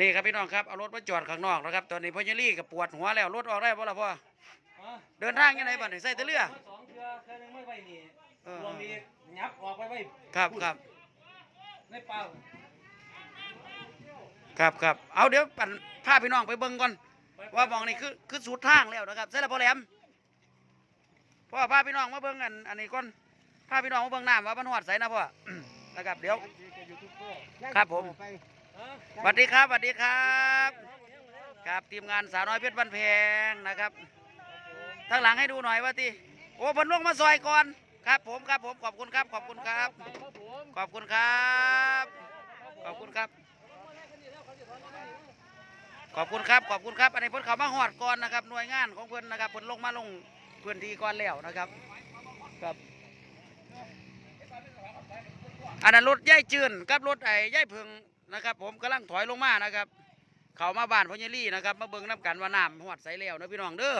นี่ครับพี่น้องครับเอารถมาจอดข้างนอกนะครับตอนนี้พ่อเยลี่กับปวดหัวแล้วรถออกได้ป่ะล่ะพ่อฮะเดินทางยังไงบ้างใส่แตะเรือมาสองเทือเทือหนึงไม่ไปนี่เออรวมอีกยับออกไปไว้ครับครับในเปล่าครับครับเอาเดี๋ยวปั่นพาพี่น้องไปเบิ่งก่อน ว่าหมองนี่คือคือสุดทางแล้วนะครับใส่ละพ่อแหลมพ่อพาพี่น้องมาเบิ่งอันอันนี้ก่อนพาพี่น้องมาเบิ่งน้ำว่ามันหอดใสนะพ่อนะครับเดี๋ยว ครับผมฮะ สวัสดีครับสวัสดีครับครับทีมงานสาวน้อยเพชรบ้านแพงนะครับทางหลังให้ดูหน่อยว่าที่โอ้พนลงมาซอยก่อนครับ ผมครับผมขอบคุณครับ ขอบคุณครับครับ ขอบคุณครับ ขอบคุณครับ ขอบคุณครับขอบคุณครับอันนี้เพิ่นเขามาหอดก่อนนะครับหน่วยงานของเพิ่นนะครับเพิ่นลงมาลงพื้นที่ก่อนแล้วนะครับครับอันนั้นรถย่ายจืนกับรถไอ้ย่ายเพึง นะครับ ผมกำลังถอยลงมานะครับ เขามาบ้านพ่อเยลี่นะครับ มาเบิ่งน้ำกันว่าน้ำหอดใสแล้วนะพี่น้องเด้อ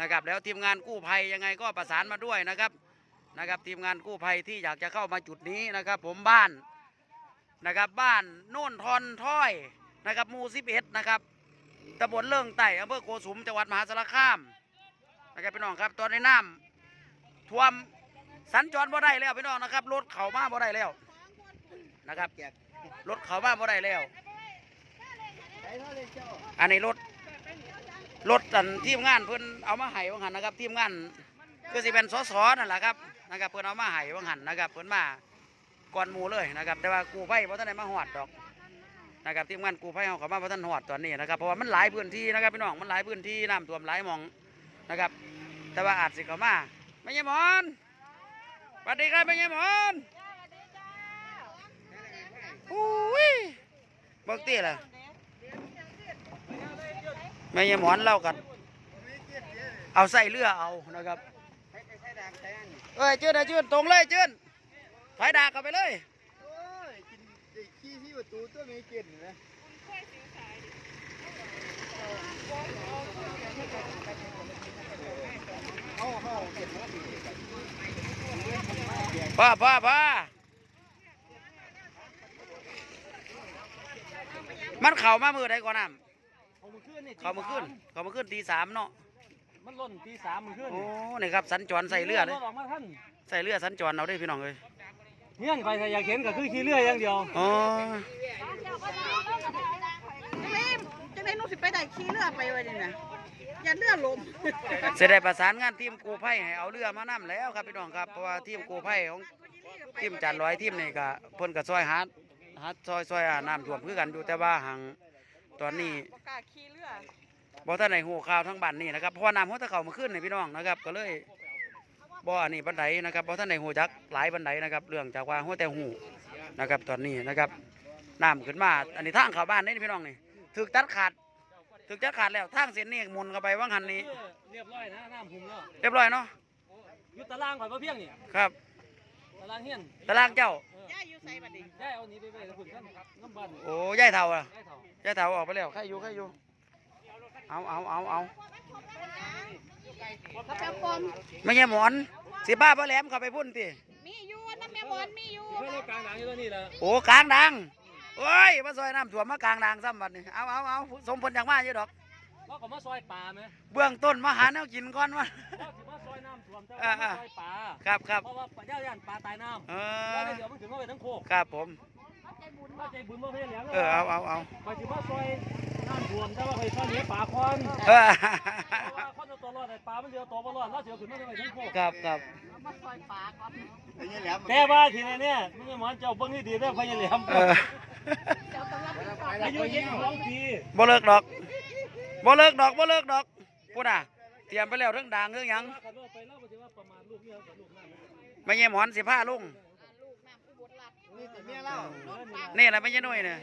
นะครับ แล้วทีมงานกู้ภัยยังไงก็ประสานมาด้วยนะครับนะครับ ทีมงานกู้ภัยที่อยากจะเข้ามาจุดนี้นะครับ ผมบ้านนะครับ บ้านโน่นทอนถ้อยนะครับมู่สิบเอ็ดนะครับตำบลเลิงไต่อำเภอโกสุมจังหวัดมหาสารคามนะครับพี่น้องครับตอนในน้ำท่วมสัญจรบ่ได้แล้วพี่น้องนะครับรถเข้ามาบ่ได้แล้วนะครับ รถเข้ามาบ่ได้แล้ว อันนี้รถรถอันทีมงานเพิ่นเอามาให้ว่าหันนะครับ ทีมงานคือสิเป็นสสนั่นแหละครับนะครับ เพิ่นเอามาให้ว่าหันนะครับ เพิ่นมาก่อนหมู่เลยนะครับ แต่ว่ากู้ภัยบ่ทันได้มาฮอดดอกนะครับทีมงานกู้ภัยเขาเข้ามาบ่ทันฮอดตอนนี้นะครับเพราะว่ามันหลายพื้นที่นะครับพี่น้องมันหลายพื้นที่น้ำท่วมหลายหมองนะครับ แต่ว่าอาจสิเข้ามาไม่ใช่หมอนสวัสดีครับไม่ใช่หมอน อุ้ยเบิกตีล่ะไม่ใช่หมอนเล่ากัน เอาใส่เรือเอานะครับเอ้ยจืดนะจืดตรงเลยจืดถอยดากกลับไปเลยโอ้ยกินไอ้ขี้ที่ประตูตัวไม่กินนะเอาเอาเก็บแล้วพ่อพ่อพ่อ มันเข่ามามือได้ก่อนน้เอามือขึ้นนี่ำเข่ามาขึ้นเข่ามาขึ้นตีสามเนาะมันล่นตีสามมือขึ้นโอ้นี่ครับสัญจรใส่เรือเลยออกมาท่านใส่เรือสัญจรเอาได้พี่น้องเลยเฮี้ยนไปถ้าอยากเห็นก็คือขี่เรืออย่างเดียวอ๋อฟิล์มจะได้นุ่สิไปได้ขี่เรือไปไว้นี่นะอย่าเรือลมเสร็จได้ประสานงานทีมกู้ภัยให้เอาเรือมานํแล้วครับพี่น้องครับเพราะว่าทีมกู้ภัยของทีมจานร้อยทีมนี่ก็เพิ่นก็ซอยหา หาซอยซอยอ่าน้ำท่วมคือกันอยู่แต่ว่าหังตอนนี้บ่กล้าขี่เรือ บ่ท่านไหนหูข่าวทั้งบ้านนี่นะครับเพราะว่าน้ำหัวตะเขามาขึ้นนี่พี่น้องนะครับ ก็เลยบ่อันนี้บันไดนะครับบ่ท่านไหนหูจักหลายบันไดนะครับ เรื่องจากว่าหัวแต่หูนะครับ ตอนนี้นะครับน้ำขึ้นมา อันนี้ทางเข้าบ้านนี่พี่น้องนี่ถึกตัดขาดถึกตัดขาดแล้วทางเส้นนี้หมุนเข้าไปว่างหันนี้ เรียบร้อยนะน้ำพุ่มแล้วเรียบร้อยเนาะอยุตารางก่อนว่าเพียงนี่ครับ ตารางเฮี้ยนตารางเจ้า ย่าอยู่ไสบัดนี้ย้ายเอานี้ไปไปแล้วพุ่นท่านน้ำบ้านโอ้ยายเท่าอะย้ายเถ่ายายเท่าออกไปแล้วใครอยู่ใครอยู่เอาเอาเอาเอากระเป๋าปมไม่ใช่หมอนสิบ้าพ่อแหลมเข้าไปพุ่นติมีอยู่น้ำแม่บอลมีอยู่เพื่อนกลางหลังอยู่ตัวนี้แหละโอ้กลางดังโอ้ยมาซอยน้ำท่วมมากลางดังซ้ำบัดนี้เอาเอาเอาสมผลอย่างมากอยู่ดอกเราก็มาซอยป่าไหมเบื้องต้นมาหาแนวกินก่อนวะเราถือ ว่าซอยน้ำท่วมแต่อ่าว่าอ่าซอยป่าครับครับเพราะว่าป่าย่าย่านป่าตายน้ำเอแล้วอเดี๋ยวมันถึงเข้าไปทั้งโคกครับผมถ้าใจบุญมาเพียงแล้วเออเอาเอาเอาไปถือว่าซอยน้ำท่วมแต่ว่าไปซอยเหนือป่าคอนเออเพราะว่าคอนจะตัวรอดแต่ป่ามันเรือตัวบ่รอดแล้วเสียวขึ้นมาไปทั้งโคกครับครับมาซอยปลาก่อนไอ้เนี่ยแหลมแต่ว่าทีนี้เนี่ยมันยังหมอนเจ้าเบิ้งนี่ดีเด้อพญาเหลี่ยมเออเจ้าต้องรับผิดชอบอายุยี่สิบสองปีบ่เลิกดอกบ่เลิกดอกบ่เลิกดอกพูดอะเต รียมไปแล้วเรื่องด่างเรื่องหยังขันว่าไปแล้วก็จะว่าประมาณลูกเนี่ยกับลูกนั่นไม่ใช่หมอนสิผ้าลุงลูกน้ำอุบลรัตน์นี่แต่เมียเล่านี่แหละไม่ใช่หน่วยเนี่ย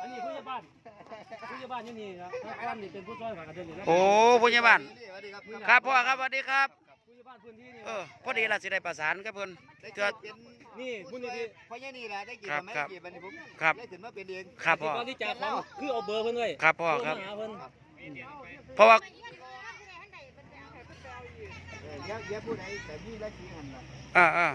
อันนี้ผู้ใหญ่บ้านผู้ใหญ่บ้านอยู่นี่ครับถ้าบ้านนี่เป็นผู้ช่วยฝากกันเดินอยู่แล้วโอ้ผู้ใหญ่บ้านสวัสดีครับครับพ่อครับสวัสดีครับผู้ใหญ่บ้านพื้นที่นี่เออพอดีล่ะสิได้ประสานกับเพิ่นได้เถื่อเป็นนี่บุญนิธิพ่อใหญ่นี่แหละได้กี่ครับทำไมครับกี่บันนี้ผมครับได้ถึงมาเป็นเองครับพ่อก่อนที่จะของคือเอาเบอร์เพิ่นไว้ครับพ่อครับโทมาหา เพิ่นเพราะว่าเออเยอะเยอะผู้ใดแต่นี่ละกี่หันละอ่าอ่า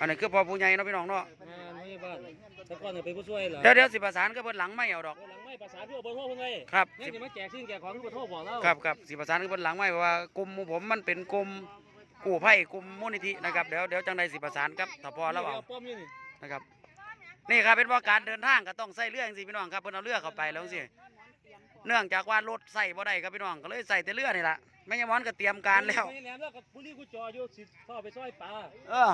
อันนี้คือพ่อผู้ใหญ่เนาะพี่น้องเนาะแม่นผู้ใหญ่ยาบ้านแต่ก่อนเนี่ยเป็นผู้ช่วยเหรอเดี๋ยวเดี๋ยวสิประสานกับเพิ่นหลังไม่เอาดอกหลังไม่ภาษาที่ว่าบ่โทรเพิ่นไว้ครับนี่จะมาแจกสิ่งแจกของที่บ่โทรบอกเราครับครับสิประสานกับเพิ่นหลังไม่เพราะว่ากลุ่มหมู่ผมมันเป็นกลุ่มกู้ภัยกลุ่มมูลนิธินะครับเดี๋ยวเดี๋ยวจังใดสิประสานครับถ้าพอแล้วเอาป้อมอยู่นี่นะครับนี่ครับเป็นว่าการเดินทางก็ต้องใส่เรือจังซี่พี่น้องครับเพิ่นเอาเรือเข้าไปแล้วจังซี่ เนื่องจากว่ารถใส่บ่ได้ครับพี่น้องก็เลยใส่แต่เรือนี่ล่ะแม่ยายมอนก็เตรียมการแล้วไม่แหลมแล้วกับผู้รีกูจออยู่สิพ่อไปซอยปลาเออ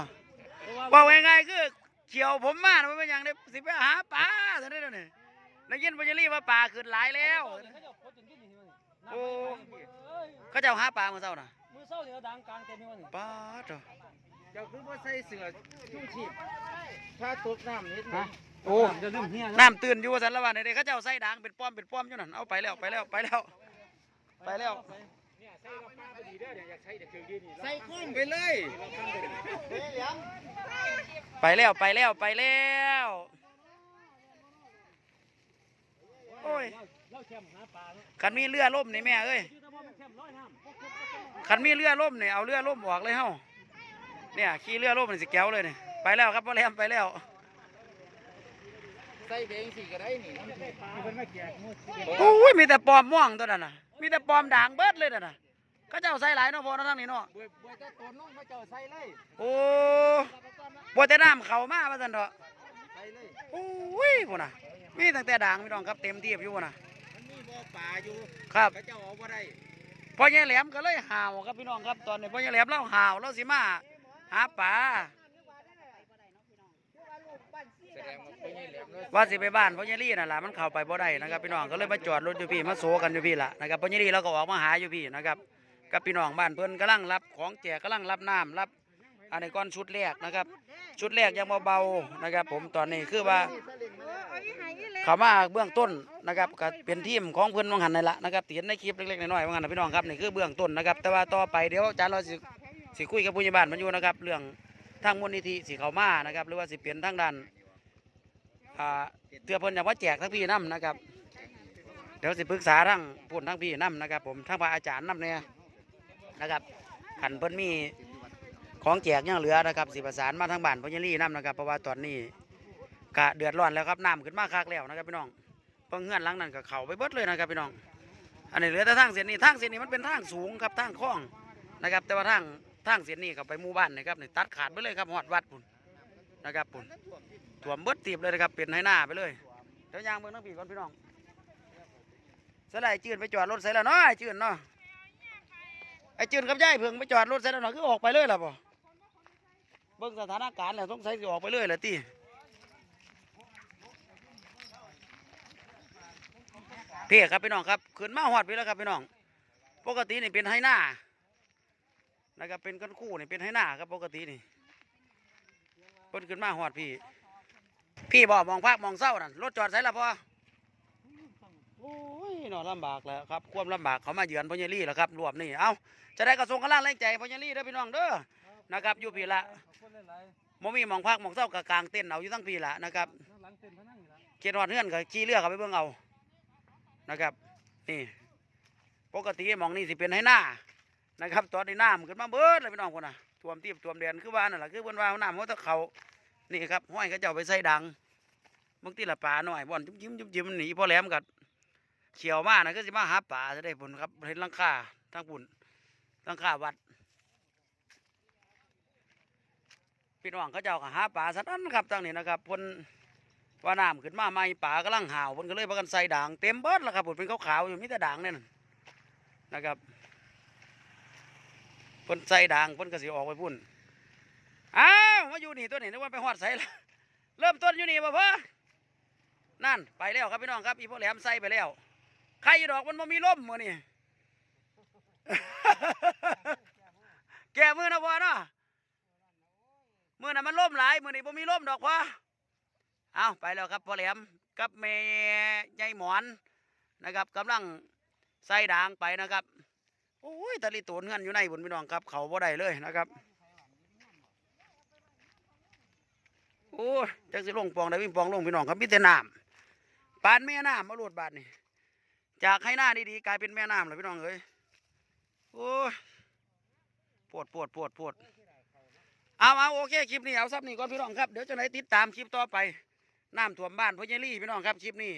เพราะว่าบอกง่ายๆคือเขียวผมมาน่ะมันเป็นอย่างนี้สิไปหาปลาเท่านั้นเดี๋ยวนี่ได้ยินพญาลีว่าปลาขึ้นหลายแล้วเขาจะพดจนกินนี่มันโอ้เอ้ยเขาเจ้าหาปลาเมื่อเช้าน่ะมือเศร้าเนี่ยดังกลางเต็มที่มันนี่ปลาเถอะเจ้าคือว่าใส่เสื้อชูชีพถ้าตกน้ำนิดฮะ โอ้จะลืมเฮียนะน้ำตื่นอยู่ว่าสันละวันเด็กเขาเจ้าใส่ด่างเป็นป้อมเป็นป้อมอยู่นั่นเอาไปแล้วไปแล้วไปแล้วไปแล้วใส่คุ้มไปเลยเฮ้ยเหลียมไปแล้วไปแล้วไปแล้วโอ้ยเราแคมหาปลาเนาะคันมีเรือล่มนี่แม่เอ้ยอยู่แต่ว่ามันแคมร้อยน้ำคันมีเรือล่มนี่เอาเรือล่มออกเลยเฮาเนี่ยขี่เรือล่มนี่สิแก้วเลยนี่ไปแล้วครับพ่อแรมไปแล้ว ใส่เบงสีก็ได้นี่น้ำถูกมีคนมาแจกมือโอ้ยมีแต่ปลอมม่วงตัวนั้นน่ะ มีแต่ปลอมด่างเบิดเลยนั่นน่ะเขาเจ้าใส่หลายเนาะพอเนาะทั้งนี้เนาะบวยบวยจะตัวน้องมาเจ้าใส่เลยโอ้บ่แต่น้ำเข้ามาว่าซั่นเถอะใส่เลยโอ้ยพุ่นน่ะ มีตั้งแต่ด่างพี่น้องครับเต็มที่อยู่พุ่นน่ะมันมีบ่อป่าอยู่ครับเขาเจ้าเอาบ่ได้พ่อใหญ่แหลมก็เลยห่าวครับพี่น้องครับตอนนี้พ่อใหญ่แหลมเล่าห่าวเราสิมาหาปลาแสดง ว่าสิไปบ้านพ่อใหญ่ลี่นั่นล่ะมันเข้าไปบ่ได้นะครับพี่น้องก็เลยมาจอดรถอยู่พี่มาโซกันอยู่พี่ล่ะนะครับพ่อใหญ่ลี่เราก็ออกมาหาอยู่พี่นะครับกับพี่น้องบ้านเพิ่อนกำลังรับของแจกกำลังรับน้ำรับอันนี้ก้อนชุดแรกนะครับ ชุดแรกยังเบาๆนะครับ ผมตอนนี้คือว่าเขามาเบื้องต้นนะครับก็เป็นทีมของเพื่อนวังหันนี่นละนะครับเห็นในคลิปเล็กๆน้อยๆวังหันนะพี่น้องครับนี่คือเบื้องต้นนะครับแต่ว่าต่อไปเดี๋ยวอาจารย์เราสิสิคุยกับผู้ใหญ่บ้านมันอยู่นะครับ เรื่องทางมูลนิธิสิเขามานะครับ หรือว่าสิเปลี่ยนทางด้าน อ่าเตือเพิ่นอยาว่าแจกทั้งพี่น้ำนะครับ เดี๋ยวสิปรึกษาทั้งพูนทั้งพี่น้ำนะครับ ผมทั้งพระอาจารย์น้ำเนี่ยนะครับขันเพิ่นมีของแจกยังเหลือนะครับสิประสานมาทางบ้านพญาลีน้ำนะครับเพราะว่าตอนนี้กะเดือดร้อนแล้วครับน้ำขึ้นมาคักแล้วนะครับพี่น้องเพิ่งเงื่อนลังนั้นก็เขาไปเบิดเลยนะครับพี่น้อง อันนี้เหลือแต่ทางเส้นนี้ทางเส้นนี้มันเป็นทางสูงครับทางคล้องนะครับ แต่ว่าทางทางเส้นนี้ก็ไปหมู่บ้านนะครับนี่ตัดขาดไปเลยครับหอดวัดปุ่นนะครับปุ่น วมเบิดตีบเลยนะครับเป็นให้หน้าไปเลยเดี๋ยวยางเบิ่งทั้งปีก่อนพี่น้องสไลด์จืดไปจอดรถใส่แล้วเนาะไอ้จืดเนาะไอ้จืดกับยายเพิ่งไปจอดรถใส่แล้วเนาะคือออกไปเลยล่ะบ่เบิ่งสถานการณ์แล้วสงสัยสิออกไปเลยแหละตีเพี่ครับพี่น้องครับขึ้นมาหอดพีแล้วครับพี่น้อง ปกตินี่เป็นไฮหน้านะครับเป็นกันคู่นี่เป็นไฮหน้าครับปกตินี่เพิ่นขึ้นมาหอดพี่ พี่บอกมองภาคมองเศร้านั่นรถจอดใส่ละพอโอ้ยเนอลำบากแล้วครับความลำบากเขามาเยือนพญาลี่แล้วครับรวมนี่เอาจะได้กระทรวงกำลังแรงใจพญาลี่เด้อพี่น้องเด้อนะครับอยู่พี่ละขอบคุณหลายมมีหมองภาคมองเศร้ากะกลางเต้นท์เอาอยู่ทั้งพี่ละนะครับๆนั่งหลังเต็มพนังอยู่แล้วเขียนหอดเฮือนก็ขี่เรือเข้าไปเบิ่งเอานะครับ นี่ ปกติหมองนี่สิเป็นให้หน้านะครับ ตอนนี้น้ำขึ้นมาเบิดเลยพี่น้องคนน่ะท่วมตีบท่วมเดือนคือว่านั่นแหละคือเพิ่นว่าน้ำเขาตะเขานี่ครับห้อยเขาเจ้าไปใส่ดัง บางทีละปลาหน่อยบ่อนจุ๊บจิ้มจุ๊บจิ้มหนีพ่อแหลมกัดเขียวมากนะก็สิมาหาปลาจะได้ผลครับเห็นลังคาทั้งปุ่นลังคาวัดพี่น้องเขาเจ้าก็หาปลาสันั้นครับตั้งนี้นะครับเพนว่าน้ำขึ้นมาใหม่ป่ากำลังห่าวพ่นก็เลยพากันใส่ด่างเต็มเบิดแล้วครับผมเป็นขาวๆอยู่มีแต่ด่างเนี่ยนะครับพ่นใส่ด่างพ่นก็สิออกไปพุ่นอ้าวมาอยู่นี่ตัวนี้นึกว่าไปฮอดใส่ละเริ่มต้นอยู่นี่บ่พ่อ นั่นไปแล้วครับพี่น้องครับอีพ่อแหลมใส่ไปแล้วใครดอกมันบ่มีลมมือนี่แก่มือนะพ่อเนาะมือน่ะมันล่มหลายมือนี่บ่มีล่มดอกพ่อเอาไปแล้วครับพ่อแหลมกับแม่ยายหมอนนะครับกำลังใส่ด่างไปนะครับโอ้ยตะลิตูนเงินอยู่ในบุญพี่น้องครับ เขาบ่ได้เลยนะครับโอ้จักสิลงปองได้วิ่งปองลงพี่น้องครับมีแต่น้ำ ปานแม่น้ำมาโหลดบาดนี่จากให้หน้าดีๆกลายเป็นแม่น้ำเลยพี่น้องเอ้ยโอ้ปวดปวดปวดปวดเอาเอาโอเคคลิปนี้เอาซับนี่ก่อนพี่น้องครับเดี๋ยวจะไหนติดตามคลิปต่อไปน้ำท่วมบ้านพ่อเยลี่พี่น้องครับคลิปนี้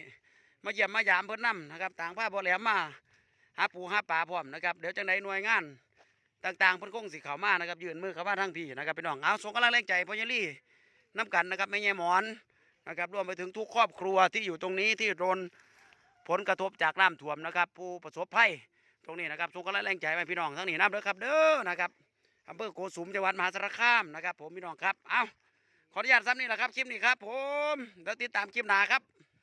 มาเยี่ยมมายามเพิ่นนํนะครับต่างผ้าบ่อแหลมมาหาปูหาปลาพร้อมนะครับเดี๋ยวจังไดหน่วยงานต่างๆเพิ่นคงสิเข้ามานะครับยืนมือเข้ามาทางพี่นะครับพี่น้องเอาส่งกำลังแรงใจพ่อเยลี่น้ำกันนะครับแม่แย่หมอน นะครับรวมไปถึงทุกครอบครัวที่อยู่ตรงนี้ที่โดนผลกระทบจากน้ำท่วมนะครับ ผู้ประสบภัยตรงนี้นะครับส่งกำลังแรงใจไปพี่น้องทั้งนี้น้ำเด้อครับเด้อนะครับอำเภอโกสุมจังหวัดมหาสารคามนะครับ ผมพี่น้องครับ เอาขออนุญาตซ้ำนี่แหละครับคลิปนี้ครับ ผมแล้วติดตามคลิปหน้าครับ